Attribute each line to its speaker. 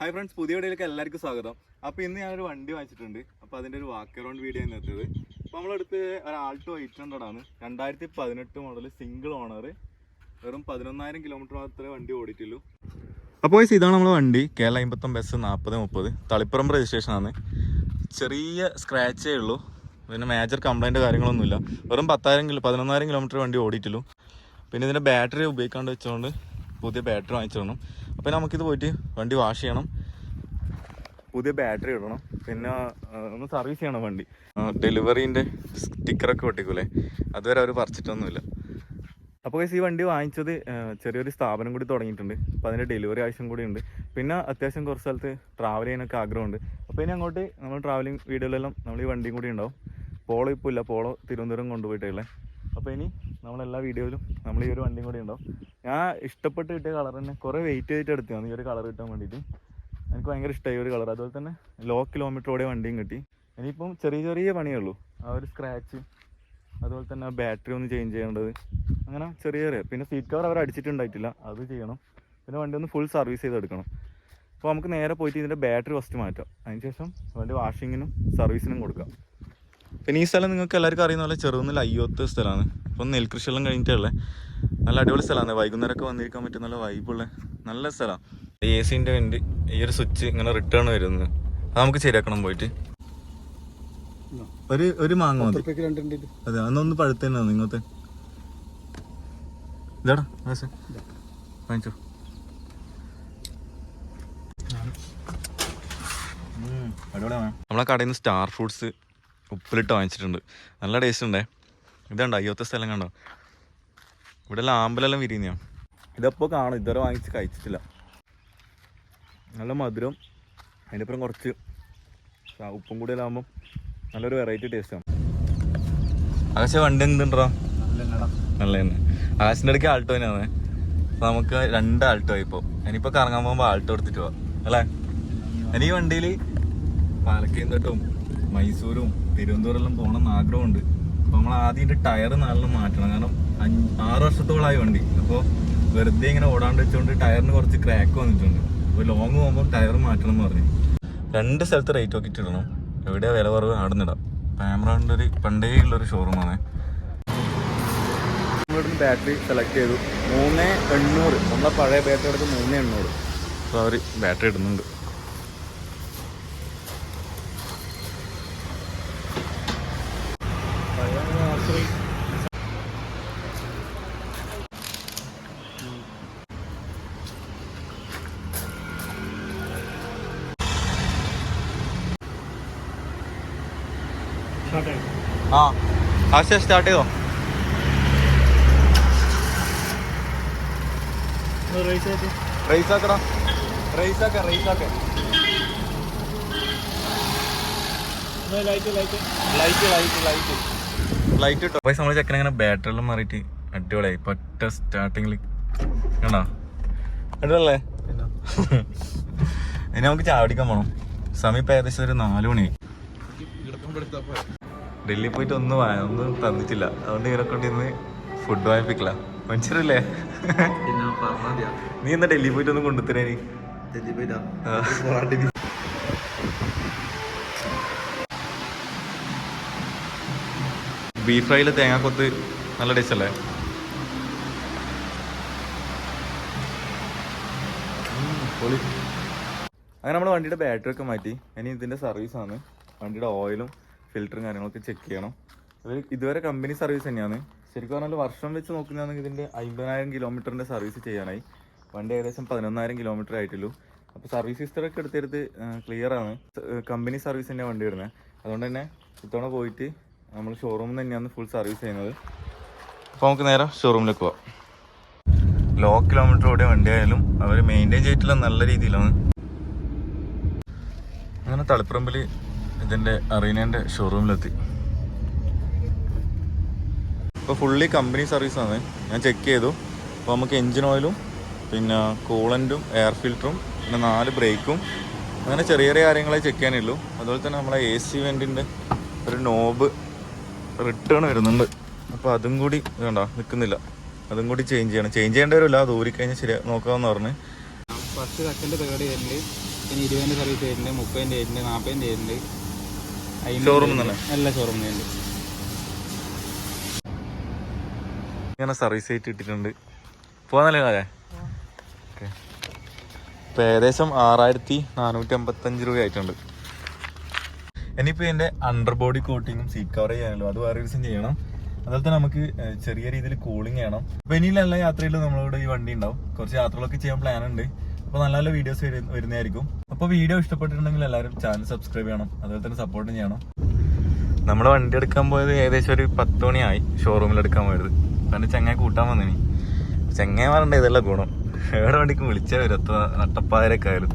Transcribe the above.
Speaker 1: Hi friends പുതിയ വീഡിയോയിലേക്ക് എല്ലാവർക്കും സ്വാഗതം. അപ്പോൾ ഇന്ന് ഞാനൊരു വണ്ടി വാങ്ങിച്ചിട്ടുണ്ട്. അപ്പോൾ അതിന്റെ ഒരു വാക്ക് അറൗണ്ട് വീഡിയോ ആണ് എത്തിയത് അപ്പോൾ നമ്മളെടുത്ത് ഒരു ആൾട്ടോ എയ്റ്റ് ഹൺഡ്രഡ് ആണ്. രണ്ടായിരത്തി പതിനെട്ട് മോഡൽ സിംഗിൾ ഓണർ വെറും പതിനൊന്നായിരം കിലോമീറ്റർ മാത്രമേ വണ്ടി ഓടിയിട്ടുള്ളൂ. അപ്പോൾ ഇതാണ് നമ്മുടെ വണ്ടി. കേരള അമ്പത്തൊമ്പത് ബസ് നാൽപ്പത് മുപ്പത്. തളിപ്പുറം രജിസ്ട്രേഷൻ ആണ്. ചെറിയ സ്ക്രാച്ചേ ഉള്ളൂ. പിന്നെ മേജർ കംപ്ലൈന്റ് കാര്യങ്ങളൊന്നുമില്ല. വെറും പത്തായിരം കിലോ പതിനൊന്നായിരം കിലോമീറ്റർ വണ്ടി ഓടിയിട്ടുള്ളൂ. പിന്നെ ഇതിന്റെ ബാറ്ററി ഉപയോഗിക്കാണ്ട് വെച്ചുകൊണ്ട് പുതിയ ബാറ്ററി വാങ്ങിച്ചിടണം. അപ്പോൾ നമുക്കിത് പോയിട്ട് വണ്ടി വാഷ് ചെയ്യണം. പുതിയ ബാറ്ററി ഇടണം. പിന്നെ ഒന്ന് സർവീസ് ചെയ്യണം വണ്ടി. ഡെലിവറീന്റെ സ്റ്റിക്കറൊക്കെ ഒട്ടിക്കൂലേ അതുവരെ അവർ പറിച്ചിട്ടൊന്നുമില്ല. അപ്പോൾ ഈ വണ്ടി വാങ്ങിച്ചത് ചെറിയൊരു സ്ഥാപനം കൂടി തുടങ്ങിയിട്ടുണ്ട്. അപ്പോൾ അതിന്റെ ഡെലിവറി ആവശ്യം കൂടി ഉണ്ട്. പിന്നെ അത്യാവശ്യം കുറച്ച് സ്ഥലത്ത് ട്രാവൽ ചെയ്യാനൊക്കെ ആഗ്രഹമുണ്ട്. അപ്പോൾ ഇനി അങ്ങോട്ട് നമ്മൾ ട്രാവലിംഗ് വീഡിയോയിലെല്ലാം നമ്മൾ ഈ വണ്ടിയും കൂടി ഉണ്ടാവും. പോളോ ഇപ്പോൾ ഇല്ല. പോളോ തിരുവനന്തപുരം കൊണ്ടുപോയിട്ടുള്ളത് അപ്പോൾ ഇനി നമ്മളെല്ലാ വീഡിയോയിലും നമ്മൾ ഈ ഒരു വണ്ടിയും കൂടി ഉണ്ടാവും. ഞാൻ ഇഷ്ടപ്പെട്ട് കിട്ടിയ കളർ തന്നെ കുറേ വെയിറ്റ് ചെയ്തിട്ട് എടുത്തതാണ് ഈ ഒരു കളർ കിട്ടാൻ വേണ്ടിയിട്ട്. എനിക്ക് ഭയങ്കര ഇഷ്ടമായി ഒരു കളർ അതുപോലെ തന്നെ ലോ കിലോമീറ്റർ ഓടിയ വണ്ടിയും കിട്ടി. ഇനിയിപ്പം ചെറിയ ചെറിയ പണിയേ ഉള്ളൂ. ആ ഒരു സ്ക്രാച്ച് അതുപോലെ തന്നെ ബാറ്ററി ഒന്ന് ചേഞ്ച് ചെയ്യേണ്ടത്. അങ്ങനെ ചെറിയ ചെറിയ. പിന്നെ സീറ്റ് കവർ അവർ അടിച്ചിട്ടുണ്ടായിട്ടില്ല. അത് ചെയ്യണം. പിന്നെ വണ്ടി ഒന്ന് ഫുൾ സർവീസ് ചെയ്തെടുക്കണം അപ്പോൾ നമുക്ക് നേരെ പോയിട്ട് ഇതിന്റെ ബാറ്ററി ഫസ്റ്റ് മാറ്റാം. അതിനുശേഷം വണ്ടി വാഷിങ്ങിനും സർവീസിനും കൊടുക്കാം. പിന്നെ ഈ സ്ഥലം നിങ്ങൾക്ക് എല്ലാവർക്കും അറിയുന്ന പോലെ ചെറുകുന്നിൽ അയ്യോത്ത സ്ഥലമാണ്. അപ്പം നെൽകൃഷിയെല്ലാം കഴിഞ്ഞിട്ടുള്ളത് നല്ല അടിപൊളി സ്ഥലമാണ്. വൈകുന്നേരമൊക്കെ വന്നിരിക്കാൻ പറ്റും നല്ല വൈബുള്ള നല്ല സ്ഥലമാണ്. എ സിന്റെ വേണ്ടി ഈ ഒരു സ്വിച്ച് ഇങ്ങനെ റിട്ടേൺ വരുന്നത്. അത് നമുക്ക് ശരിയാക്കണം പോയിട്ട്. ഒരു ഒരു മാങ്ങ മതി. അതെ അന്നൊന്ന് പഴുത്തന്നെ നിങ്ങത്തെ ഇതാടാ വാങ്ങിച്ചോ. നമ്മളെ കടയിൽ നിന്ന് സ്റ്റാർ ഫ്രൂട്ട്സ് ഉപ്പിലിട്ട് വാങ്ങിച്ചിട്ടുണ്ട്. നല്ല ടേസ്റ്റ് ഉണ്ടേ. ഇതുണ്ട്? അയ്യോത്തെ സ്ഥലം കണ്ടോ? ഇവിടെ എല്ലാം ആമ്പലെല്ലാം വിരിയുന്നയാ. ഇതപ്പോൾ കാണും. ഇതുവരെ വാങ്ങിച്ച് കഴിച്ചിട്ടില്ല. നല്ല മധുരം. അതിന്റെ അപ്പുറം കുറച്ച് ഉപ്പും കൂടി ആകുമ്പം നല്ലൊരു വെറൈറ്റി ടേസ്റ്റാണ് ആകാശ വണ്ടി എന്തുണ്ടോ നല്ല തന്നെ ആകാശിന്റെ ഇടയ്ക്ക് ആൾട്ടോ തന്നെയാണ്. നമുക്ക് രണ്ട് ആൾട്ടോ ഇപ്പോൾ ഇനിയിപ്പോൾ കറങ്ങാൻ പോകുമ്പോൾ ആൾട്ടോ എടുത്തിട്ട് പോവാം. അല്ലേ? ഇനി ഈ വണ്ടിയിൽ പാലക്കയം തൊട്ടും മൈസൂരും തിരുവനന്തപുരം പോകണം എന്ന് ആഗ്രഹമുണ്ട്. അപ്പോൾ നമ്മൾ ആദ്യം ഇതിന്റെ ടയർ നല്ലോണം മാറ്റണം. കാരണം അഞ്ച് ആറ് വർഷത്തോളമായി വണ്ടി. അപ്പോൾ വെറുതെ ഇങ്ങനെ ഓടാണ്ട് വെച്ചുകൊണ്ട് ടയറിന് കുറച്ച് ക്രാക്ക് വന്നിട്ടുണ്ട്. അപ്പോൾ ലോങ് പോകുമ്പോൾ ടയർ മാറ്റണം എന്ന് പറഞ്ഞു. രണ്ട് സ്ഥലത്ത് റേറ്റ് നോക്കിയിട്ട് ഇടണം എവിടെയാ വില കുറവ് ആടുന്നിടാം പാമറോണിന്റെ ഒരു പണ്ടേ ഉള്ളൊരു ഷോറൂമാണ് നമ്മളിവിടുന്ന് ബാറ്ററി സെലക്ട് ചെയ്തു. മൂന്ന് എണ്ണൂറ്. നമ്മളെ പഴയ ബാറ്ററി എടുത്ത് മൂന്ന് എണ്ണൂറ്. അപ്പോൾ അവർ ബാറ്ററി ഇടുന്നുണ്ട്. ആ ആശയ സ്റ്റാർട്ട് ചെയ്തോ? റൈസ് ആക്കടാ. റൈസ് ആക്ക റൈസ് ആക്ക. ലൈറ്റ് ലൈറ്റ് ലൈറ്റ് ലൈറ്റ് ഇട്ടോ? പൈസ നമ്മൾ ചെക്കൻ അങ്ങനെ ബാറ്ററി മാറിയിട്ട് അടിപൊളിയായി. പറ്റ സ്റ്റാർട്ടിങ്ങിൽ കണ്ടോ? അടിപൊളിയല്ലേ ഇനി നമുക്ക് ചാവടിക്കാൻ പോണം. സമയം ഇപ്പം ഏകദേശം ഒരു നാല് മണിയായി. ഡൽഹി പോയിട്ട് ഒന്നും ഒന്നും തന്നിട്ടില്ല. അതുകൊണ്ട് ഇവരെ കൊണ്ട് ഇന്ന് ഫുഡ് വാങ്ങിപ്പിക്കില്ല മനുഷ്യരല്ലേ? നീ എന്നാ ഡൽഹി പോയിട്ട് ഒന്നും കൊണ്ടുത്തരേ നീ. ആ. ബീഫ് ഫ്രൈയിൽ തേങ്ങാക്കൊത്ത് നല്ല ടേസ്റ്റ് അല്ലേ? അങ്ങനെ നമ്മൾ വണ്ടിയുടെ ബാറ്ററി ഒക്കെ മാറ്റി. ഇനി ഇതിന്റെ സർവീസാണ് വണ്ടിയുടെ ഓയിലും ഫിൽറ്ററും കാര്യങ്ങളൊക്കെ ചെക്ക് ചെയ്യണം. അത് ഇതുവരെ കമ്പനി സർവീസ് തന്നെയാണ്. ശരിക്കും പറഞ്ഞാൽ വർഷം വെച്ച് നോക്കുന്നതാണെങ്കിൽ ഇതിന്റെ അമ്പതിനായിരം കിലോമീറ്ററിന്റെ സർവീസ് ചെയ്യാനായി. വണ്ടി ഏകദേശം പതിനൊന്നായിരം കിലോമീറ്റർ ആയിട്ടുള്ളൂ. അപ്പോൾ സർവീസ് ഹിസ്റ്ററൊക്കെ എടുത്തെടുത്ത് ക്ലിയർ ആണ്. കമ്പനി സർവീസ് തന്നെയാണ് വണ്ടി വരുന്നത് അതുകൊണ്ട് തന്നെ ഇത്തവണ പോയിട്ട് നമ്മൾ ഷോറൂമിൽ തന്നെയാണ് ഫുൾ സർവീസ് ചെയ്യുന്നത്. അപ്പോൾ നമുക്ക് നേരെ ഷോറൂമിലേക്ക് പോവാം. ലോ കിലോമീറ്റർ ഓടിയ വണ്ടി ആയാലും അവർ മെയിന്റെയിൻ ചെയ്തിട്ടുള്ള നല്ല രീതിയിലാണ്. അങ്ങനെ തളിപ്പറമ്പിൽ ഇതിന്റെ അറീനേന്റെ ഷോറൂമിലെത്തി. ഇപ്പോൾ ഫുള്ളി കമ്പനി സർവീസാണ് ഞാൻ ചെക്ക് ചെയ്തു. അപ്പോൾ നമുക്ക് എൻജിൻ ഓയിലും പിന്നെ കൂളന്റും എയർ ഫിൽറ്ററും പിന്നെ നാല് ബ്രേക്കും അങ്ങനെ ചെറിയ ചെറിയ കാര്യങ്ങളെ ചെക്ക് ചെയ്യാനുള്ളൂ. അതുപോലെ തന്നെ നമ്മളെ എ സി വെന്റിന്റെ ഒരു നോബ് റിട്ടേൺ വരുന്നുണ്ട്. അപ്പോൾ അതും കൂടി വേണ്ട നിൽക്കുന്നില്ല അതും കൂടി ചേഞ്ച് ചെയ്യണം. ചേഞ്ച് ചെയ്യേണ്ടി വരില്ല. അത് ഊരിക്കഴിഞ്ഞാൽ ശരി നോക്കാമെന്ന് പറഞ്ഞ്.
Speaker 2: ഫസ്റ്റ് സെക്കൻഡ് തേർഡ് ഇയറിൽ പിന്നെ ഇരുപതിന്റെ സർവീസ് വരുന്നുണ്ട് മുപ്പതിന്റെ വരുന്നുണ്ട് നാൽപ്പതിന്റെ വരുന്നുണ്ട് എല്ലാ ഷോറൂമിൽ ഉണ്ട്
Speaker 1: ഇങ്ങനെ സർവീസ് ആയിട്ട് ഇട്ടിട്ടുണ്ട്. പോകാനല്ലേ കാലേ. ഓക്കെ. ഇപ്പം ഏകദേശം ആറായിരത്തി നാനൂറ്റി അമ്പത്തഞ്ച് രൂപ ആയിട്ടുണ്ട്. ഇനിയിപ്പോൾ ഇതിന്റെ അണ്ടർ ബോഡി കോട്ടിങ്ങും സീറ്റ് കവർ ചെയ്യാനല്ലോ. അത് വേറെ ദിവസം ചെയ്യണം. അതുപോലെ തന്നെ നമുക്ക് ചെറിയ രീതിയിൽ കൂളിംഗ് വേണം അപ്പോൾ ഇനിയുള്ള എല്ലാ യാത്രയിലും നമ്മളോട് ഈ വണ്ടി ഉണ്ടാവും. കുറച്ച് യാത്രകളൊക്കെ ചെയ്യാൻ പ്ലാൻ ഉണ്ട്. അപ്പോൾ നല്ല നല്ല വീഡിയോസ് വരുന്നതായിരിക്കും. അപ്പോൾ വീഡിയോ ഇഷ്ടപ്പെട്ടിട്ടുണ്ടെങ്കിൽ എല്ലാവരും ചാനൽ സബ്സ്ക്രൈബ് ചെയ്യണം. അതുപോലെ തന്നെ സപ്പോർട്ടും ചെയ്യണം. നമ്മൾ വണ്ടി എടുക്കാൻ പോയത് ഏകദേശം ഒരു പത്ത് മണിയായി. ഷോറൂമിൽ എടുക്കാൻ പോയത്. കാരണം ചെങ്ങായി കൂട്ടാൻ വന്നിനി. ചെങ്ങായി പറഞ്ഞ ഇതെല്ലാം ഗുണം. എവിടെ വണ്ടിക്കും വിളിച്ചാൽ വരും. അത്ര നട്ടപ്പാതിരൊക്കെ ആയാലും.